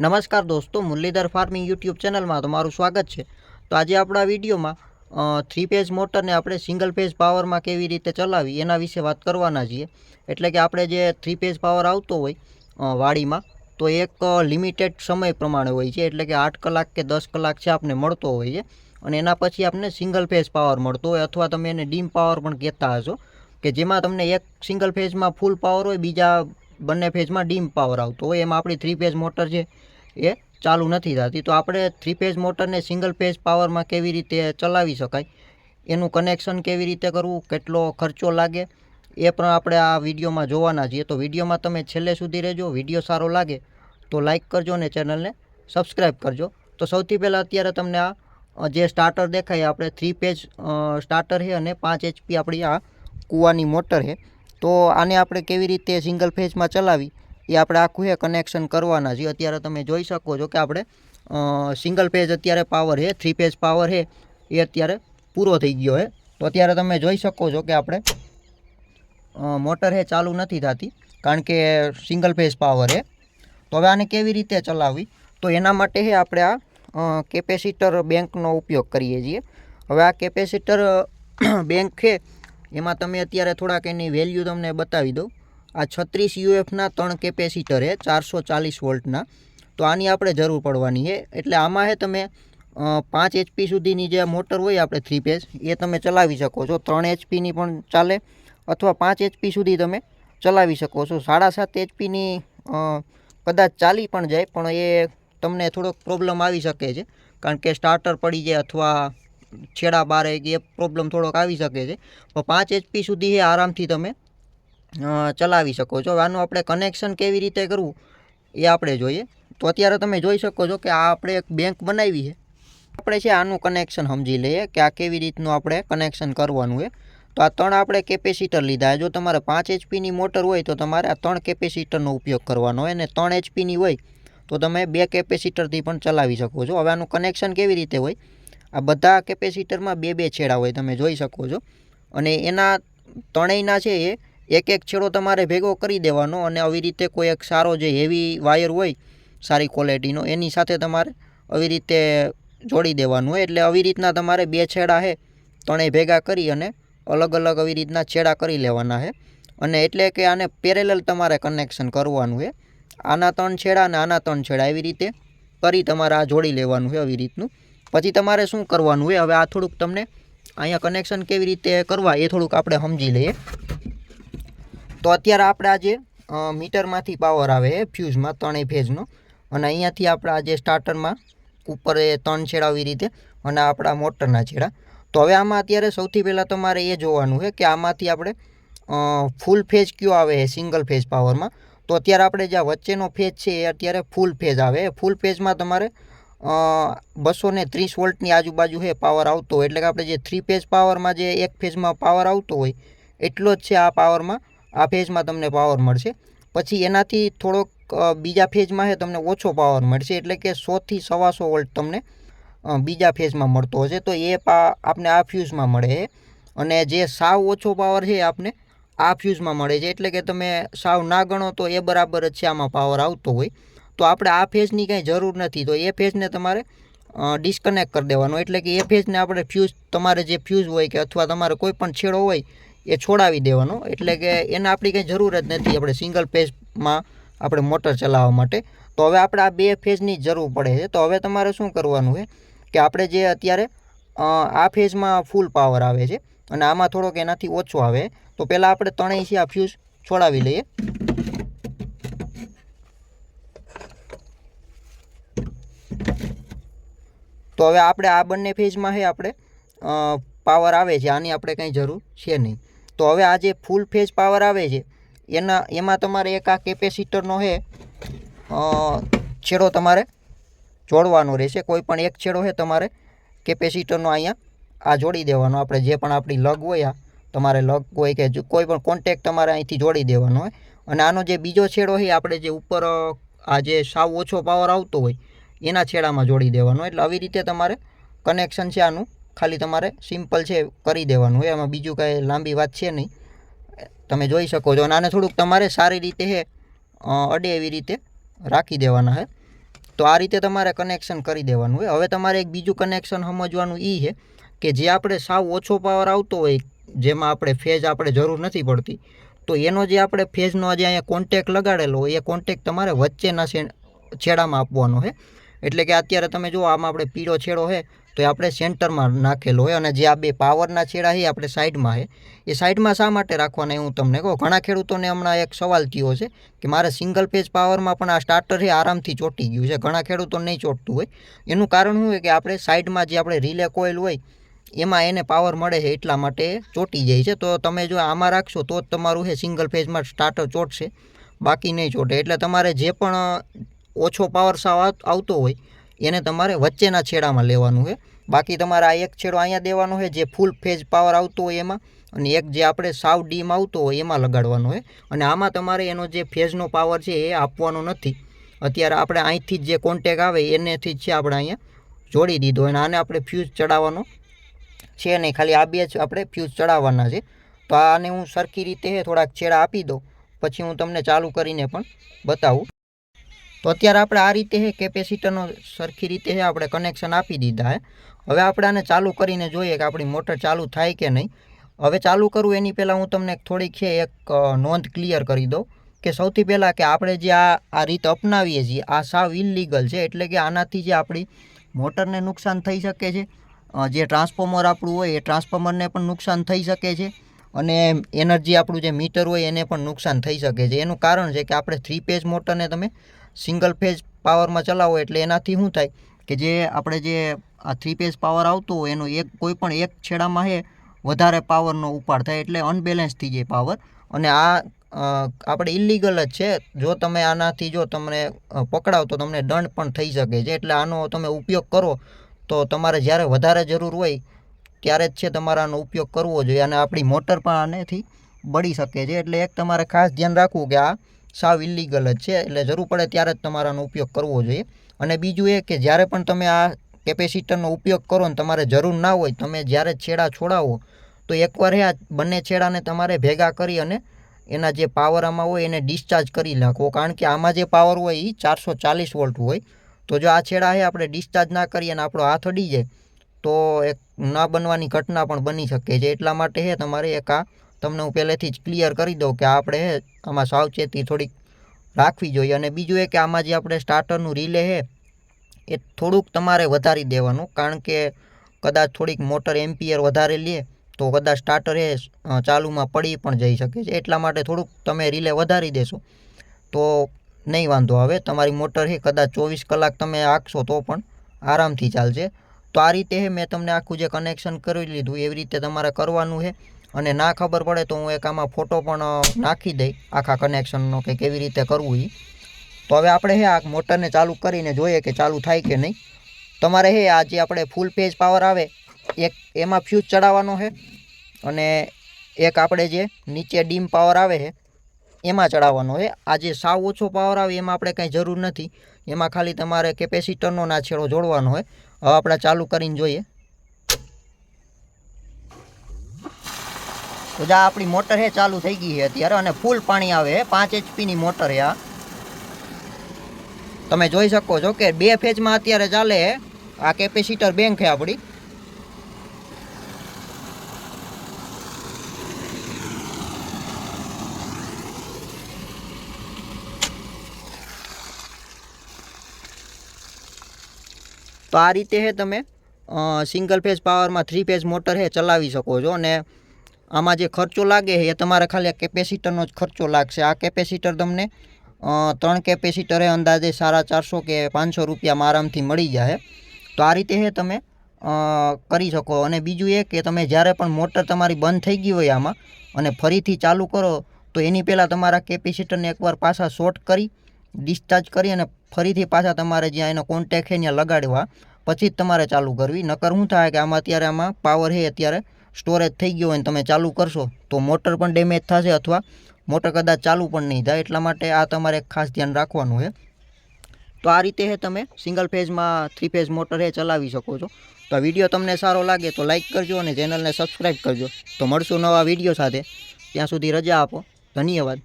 નમસ્કાર દોસ્તો, Muralidhar farming YouTube ચેનલમાં તમારું સ્વાગત છે. તો આજે આપણા વિડીયોમાં થ્રી ફેઝ મોટરને આપણે સિંગલ ફેઝ પાવરમાં કેવી રીતે ચલાવી એના વિશે વાત કરવાના છીએ. એટલે કે આપણે જે થ્રી ફેઝ પાવર આવતો હોય વાડીમાં, તો એક લિમિટેડ સમય પ્રમાણે હોય છે. એટલે કે આઠ કલાક કે દસ કલાક છે આપને મળતો હોય છે. અને એના પછી આપને સિંગલ ફેઝ પાવર મળતો હોય. અથવા તમે એને ડીમ પાવર પણ કહેતા હશો કે જેમાં તમને એક સિંગલ ફેઝમાં ફૂલ પાવર હોય, બીજા બંને ફેઝમાં ડીમ પાવર આવતો હોય. એમાં આપણી થ્રી ફેઝ મોટર છે એ ચાલુ નથી થતી. તો આપણે થ્રી ફેઝ મોટરને સિંગલ ફેઝ પાવરમાં કેવી રીતે ચલાવી શકાય? એનું કનેક્શન કેવી રીતે કરવું? કેટલો ખર્ચો લાગે? એ પણ આપણે આ વિડીયોમાં જોવાના છીએ. તો વિડીયોમાં તમે છેલ્લે સુધી રહેજો. વીડિયો સારો લાગે તો લાઇક કરજો અને ચેનલને સબસ્ક્રાઈબ કરજો. તો સૌથી પહેલાં અત્યારે તમને આ જે સ્ટાર્ટર દેખાય આપણે થ્રી પેજ સ્ટાર્ટર છે અને પાંચ એચપી આપણી આ કૂવાની મોટર છે. તો આને આપણે કેવી રીતે સિંગલ ફેઝમાં ચલાવી? એ આપણે આખું એ કનેક્શન કરવાના છે. અત્યારે તમે જોઈ શકો છો કે આપણે સિંગલ પેજ અત્યારે પાવર છે થ્રી પેજ પાવર છે એ અત્યારે પૂરો થઈ ગયો છે તો અત્યારે તમે જોઈ શકો છો કે આપણે મોટર હે ચાલુ નથી થતી, કારણ કે સિંગલ ફેઝ પાવર હે. તો હવે આને કેવી રીતે ચલાવવી? તો એના માટે હે આપણે આ કેપેસિટર બેંકનો ઉપયોગ કરીએ છીએ. હવે આ કેપેસિટર બેંક છે એમાં તમે અત્યારે થોડાક એની વેલ્યુ તમને બતાવી દઉં. આ છત્રીસ યુએફના ત્રણ કેપેસિટર છે ચારસો ચાલીસ વોલ્ટના. તો આની આપણે જરૂર પડવાની છે. એટલે આમાં હે તમે પાંચ એચપી સુધીની જે મોટર હોય આપણે થ્રી પેજ એ તમે ચલાવી શકો છો. ત્રણ એચપીની પણ ચાલે અથવા પાંચ એચપી સુધી તમે ચલાવી શકો છો. સાડા સાત એચપીની કદાચ ચાલી પણ જાય, પણ એ તમને થોડોક પ્રોબ્લેમ આવી શકે છે. કારણ કે સ્ટાર્ટર પડી જાય અથવા છેડા બારે એ પ્રોબ્લેમ થોડોક આવી શકે છે. પણ પાંચ એચપી સુધી એ આરામથી તમે ચલાવી શકો છો. આનું આપણે કનેક્શન કેવી રીતે કરવું એ આપણે જોઈએ. તો અત્યારે તમે જોઈ શકો છો કે આ આપણે એક બેંક બનાવી છે. આપણે છે આનું કનેક્શન સમજી લઈએ કે આ કેવી રીતનું આપણે કનેક્શન કરવાનું છે. તો આ ત્રણ આપણે કેપેસિટર લીધા. જો તમારે પાંચ એચપીની મોટર હોય તો તમારે આ ત્રણ કેપેસિટરનો ઉપયોગ કરવાનો હોય અને ત્રણ એચપીની હોય તો તમે બે કેપેસિટરથી પણ ચલાવી શકો છો. હવે આનું કનેક્શન કેવી રીતે હોય? આ બધા કેપેસિટરમાં બે બે છેડા હોય તમે જોઈ શકો છો. અને એના ત્રણેયના છે એ એક એક છેડો તમારે ભેગો કરી દેવાનો અને આવી રીતે કોઈ એક સારો જે હેવી વાયર હોય, સારી ક્વોલિટીનો એની સાથે તમારે આવી રીતે જોડી દેવાનું હોય. એટલે આવી રીતના તમારે બે છેડા છે ત્રણેય ભેગા કરી અને અલગ અલગ આવી રીતના છેડા કરી લેવાના છે અને એટલે કે આને પેરેલલ તમારે કનેક્શન કરવાનું છે આના ત્રણ છેડા અને આના ત્રણ છેડા એવી રીતે કરી તમારે આ જોડી લેવાનું છે આવી રીતનું. પછી તમારે શું કરવાનું હોય હવે આ થોડુંક તમને અહીંયા કનેક્શન કેવી રીતે કરવા એ થોડુંક આપણે સમજી લઈએ. તો અત્યારે આપણે આજે મીટરમાંથી પાવર આવે ફ્યુઝમાં ત્રણેય ફેઝનો અને અહીંયાથી આપણે આજે સ્ટાર્ટરમાં ઉપર એ ત્રણ છેડા આવી રીતે, અને આપણા મોટરના છેડા. તો હવે આમાં અત્યારે સૌથી પહેલાં તમારે એ જોવાનું છે કે આમાંથી આપણે ફૂલ ફેઝ કયો આવે છે સિંગલ ફેઝ પાવરમાં તો અત્યારે આપણે જે વચ્ચેનો ફેઝ છે એ અત્યારે ફૂલ ફેઝ આવે ફૂલ ફેઝમાં તમારે બસો ને ત્રીસ વોલ્ટની આજુબાજુ છે પાવર આવતો હોય. એટલે કે આપણે જે થ્રી ફેઝ પાવરમાં જે એક ફેઝમાં પાવર આવતો હોય, એટલો જ છે આ પાવરમાં આ ફેઝમાં તમને પાવર મળશે. પછી એનાથી થોડોક બીજા ફેઝમાં છે તમને ઓછો પાવર મળશે. એટલે કે સોથી સવાસો વોલ્ટ તમને બીજા ફેઝમાં મળતો હશે. તો એ પા, આપને આ ફ્યુઝમાં મળે છે અને જે સાવ ઓછો પાવર છે આપને આ ફ્યુઝમાં મળે છે. એટલે કે તમે સાવ ના ગણો તો એ બરાબર જ છે આમાં પાવર આવતો હોય. તો આપણે આ ફેઝની કાંઈ જરૂર નથી. તો એ ફેઝને તમારે ડિસ્કનેક્ટ કરી દેવાનો. એટલે કે એ ફેઝને આપણે ફ્યુઝ તમારે જે ફ્યુઝ હોય કે અથવા તમારે કોઈ પણ છેડો હોય એ છોડાવી દેવાનો. એટલે કે એને આપણી કંઈ જરૂર જ નથી આપણે સિંગલ ફેઝમાં આપણે મોટર ચલાવવા માટે. તો હવે આપણે આ બે ફેઝની જરૂર પડે છે. તો હવે તમારે શું કરવાનું છે કે આપણે જે અત્યારે આ ફેઝમાં ફૂલ પાવર આવે છે અને આમાં થોડોક એનાથી ઓછો આવે. તો પહેલાં આપણે ત્રણેય છે આ ફ્યુઝ છોડાવી લઈએ. તો હવે આપણે આ બંને ફેઝમાં છે આપણે પાવર આવે છે, આની આપણે કંઈ જરૂર છે નહીં. તો હવે આ જે ફૂલ ફેઝ પાવર આવે છે, એના, એમાં તમારે એક આ કેપેસિટરનો હે છેડો તમારે જોડવાનો રહેશે. કોઈ પણ એક છેડો છે તમારે કેપેસિટરનો અહીંયા આ જોડી દેવાનો. આપણે જે પણ આપણી લગ હોય આ, તમારે લગ હોય કે કોઈ પણ કોન્ટેક તમારે અહીંથી જોડી દેવાનો હોય અને આનો જે બીજો છેડો છે આપણે જે ઉપર આ જે સાવ ઓછો પાવર આવતો હોય, એના છેડામાં જોડી દેવાનો. એટલે આવી રીતે તમારે કનેક્શન છે આનું ખાલી તમારે સિમ્પલ છે, કરી દેવાનું. હોય એમાં બીજું કાંઈ લાંબી વાત છે નહીં. તમે જોઈ શકો છો. અને આને થોડુંક તમારે સારી રીતે હે અડે એવી રીતે રાખી દેવાના છે તો આ રીતે તમારે કનેક્શન કરી દેવાનું હોય હવે તમારે એક બીજું કનેક્શન સમજવાનું એ છે કે જે આપણે સાવ ઓછો પાવર આવતો હોય, જેમાં આપણે ફેઝ આપણે જરૂર નથી પડતી, તો એનો જે આપણે ફેઝનો જે અહીંયા કોન્ટેક લગાડેલો હોય, એ કોન્ટેક તમારે વચ્ચેના છેડામાં આપવાનો છે એટલે કે અત્યારે તમે જુઓ, આમાં આપણે પીળો છેડો છે તો એ આપણે સેન્ટરમાં નાખેલો હોય અને જે આ બે પાવરના છેડા છે આપણે સાઈડમાં છે. એ સાઈડમાં શા માટે રાખવાના હું તમને કહું? ઘણા ખેડૂતોને હમણાં એક સવાલ થયો છે કે મારે સિંગલ પેજ પાવરમાં પણ આ સ્ટાર્ટર છે, આરામથી ચોંટી ગયું છે. ઘણા ખેડૂતો નહીં ચોંટતું હોય. એનું કારણ શું હોય કે આપણે સાઈડમાં જે આપણે રિલે કોઇલ હોય, એમાં એને પાવર મળે છે એટલા માટે ચોંટી જાય છે. તો તમે જો આમાં રાખશો તો જ તમારું છે સિંગલ ફેઝમાં સ્ટાર્ટર ચોટશે. બાકી નહીં ચોંટે. એટલે તમારે જે પણ ઓછો પાવર સાવ આવતો હોય, એને તમારે વચ્ચેના છેડામાં લેવાનું છે. બાકી તમારે આ એક છેડો અહીંયા દેવાનો છે, જે ફૂલ ફેઝ પાવર આવતો હોય એમાં, અને એક જે આપણે સાવ ડીમ આવતો હોય એમાં લગાડવાનો હોય અને આમાં તમારે એનો જે ફેઝનો પાવર છે એ આપવાનો નથી. અત્યારે આપણે અહીંથી જ કોન્ટેક આવે એનેથી જ છે આપણે અહીંયા જોડી દીધો. અને આને આપણે ફ્યુઝ ચડાવવાનો છે નહીં. ખાલી આ બે જ આપણે ફ્યુઝ ચડાવવાના છે. તો આને હું સરખી રીતે થોડાક છેડા આપી દઉં. પછી હું તમને ચાલુ કરીને પણ બતાવું. તો અત્યારે આપણે આ રીતે હે કેપેસિટરનો સરખી રીતે હે આપણે કનેક્શન આપી દીધા હે. હવે આપણે આને ચાલુ કરીને જોઈએ કે આપણી મોટર ચાલુ થાય કે નહીં. હવે ચાલુ કરું એની પહેલાં હું તમને થોડીક છે, એક નોંધ ક્લિયર કરી દઉં કે સૌથી પહેલાં કે આપણે જે આ આ રીત અપનાવીએ છીએ, આ સાવ ઇલીગલ છે, એટલે કે આનાથી જે આપણી મોટરને નુકસાન થઈ શકે છે જે ટ્રાન્સફોર્મર આપણું હોય એ ટ્રાન્સફોર્મરને પણ નુકસાન થઈ શકે છે અને એનર્જી આપણું જે મીટર હોય એને પણ નુકસાન થઈ શકે છે. એનું કારણ છે કે આપણે થ્રી ફેઝ મોટરને તમે સિંગલ ફેઝ પાવરમાં ચલાવો એટલે એનાથી શું થાય કે જે આપણે જે આ થ્રી પેજ પાવર આવતો હોય, એનો એક, કોઈ પણ એક છેડામાં હે, વધારે પાવરનો ઉપાડ થાય એટલે અનબેલેન્સ થઈ જાય પાવર અને આ આપણે ઇલીગલ જ છે. જો તમે આનાથી જો તમને પકડાવ તો તમને દંડ પણ થઈ શકે છે. એટલે આનો તમે ઉપયોગ કરો તો તમારે જ્યારે વધારે જરૂર હોય, ત્યારે જ છે તમારે આનો ઉપયોગ કરવો જોઈએ. અને આપણી મોટર પણ આનેથી બળી શકે છે. એટલે એક તમારે ખાસ ધ્યાન રાખવું કે આ સાવ ઇલીગલ જ છે. એટલે જરૂર પડે ત્યારે જ તમારાનો ઉપયોગ કરવો જોઈએ. અને બીજું એ કે જ્યારે પણ તમે આ કેપેસિટરનો ઉપયોગ કરો ને તમારે જરૂર ના હોય, તમે જ્યારે છેડા છોડાવો, તો એકવાર આ બંને છેડાને તમારે ભેગા કરી અને એના જે પાવર આમાં હોય એને ડિસ્ચાર્જ કરી નાખવો કારણ કે આમાં જે પાવર હોય એ ચારસો ચાલીસ વોલ્ટ હોય. તો જો આ છેડા છે, આપણે ડિસ્ચાર્જ ના કરીએ અને આપણો હાથ અડી જાય, તો એક ના બનવાની ઘટના પણ બની શકે છે. એટલા માટે હે તમારે એક આ તમને હું પહેલેથી જ ક્લિયર કરી દઉં કે આપણે આમાં સાવચેતી થોડીક રાખવી જોઈએ. અને બીજું એ કે આમાં જે આપણે સ્ટાર્ટરનું રિલે છે એ થોડુંક તમારે વધારી દેવાનું. કારણ કે કદાચ થોડીક મોટર એમ્પિયર વધારે લે, તો કદાચ સ્ટાર્ટર એ ચાલુમાં પડી પણ જઈ શકે છે. એટલા માટે થોડુંક તમે રિલે વધારી દેશો. તો નહીં વાંધો આવે. તમારી મોટર છે કદાચ ચોવીસ કલાક તમે આંકશો તો પણ આરામથી ચાલશે. તો આ રીતે મેં તમને આખું જે કનેક્શન કરી લીધું, એવી રીતે તમારે કરવાનું છે અને ના ખબર પડે તો હું એક આમાં ફોટો પણ નાખી દઈ આખા કનેક્શનનો કે કેવી રીતે કરવું એ તો હવે આપણે હે આ મોટરને ચાલુ કરીને જોઈએ કે ચાલુ થાય કે નહીં. તમારે હે આ જે આપણે ફૂલ પેજ પાવર આવે, એક એમાં ફ્યુઝ ચડાવવાનો છે અને એક આપણે જે નીચે ડીમ પાવર આવે છે એમાં ચડાવવાનો છે આ જે સાવ ઓછો પાવર આવે એમાં આપણે કાંઈ જરૂર નથી. એમાં ખાલી તમારે કેપેસિટરનો ના છેડો જોડવાનો હોય હવે આપણે ચાલુ કરીને જોઈએ. તો જા આપણી મોટર હે ચાલુ થઈ ગઈ છે અત્યારે, અને ફૂલ પાણી આવે પાંચ એચપીની મોટર છે આ. તમે જોઈ શકો છો કે બે ફેજમાં અત્યારે ચાલે આ કેપેસિટર બેંક છે આપણી. તો આ રીતે હે તમે સિંગલ ફેઝ પાવરમાં થ્રી ફેઝ મોટર હે ચલાવી શકો છો અને આમાં જે ખર્ચો લાગે એ તમારે ખાલી કેપેસિટરનો જ ખર્ચો લાગશે. આ કેપેસિટર તમને ત્રણ કેપેસિટરે અંદાજે સાડા ચારસો કે પાંચસો રૂપિયામાં આરામથી મળી જાય તો આ રીતે હે તમે કરી શકો. અને બીજું એ કે તમે જ્યારે પણ મોટર તમારી બંધ થઈ ગઈ હોય આમાં અને ફરીથી ચાલુ કરો, તો એની પહેલાં તમારા કેપેસિટરને એકવાર પાછા શોર્ટ કરી ડિસ્ચાર્જ કરી અને ફરીથી પાછા તમારે જ્યાં એનો કોન્ટેક છે ત્યાં લગાડવા. પછી જ તમારે ચાલુ કરવી. નકર શું થાય કે આમાં અત્યારે આમાં પાવર છે અત્યારે સ્ટોરેજ થઈ ગયો હોય ને તમે ચાલુ કરશો, તો મોટર પણ ડેમેજ થશે અથવા મોટર કદાચ ચાલુ પણ નહીં થાય, એટલા માટે આ તમારે ખાસ ધ્યાન રાખવાનું છે. તો આ રીતે હે તમે સિંગલ ફેઝમાં થ્રી ફેઝ મોટર હે ચલાવી શકો છો. તો વીડિયો તમને સારો લાગે તો લાઇક કરજો અને ચેનલને સબસ્ક્રાઈબ કરજો. તો મળશું નવા વીડિયો સાથે. ત્યાં સુધી રજા આપો. ધન્યવાદ.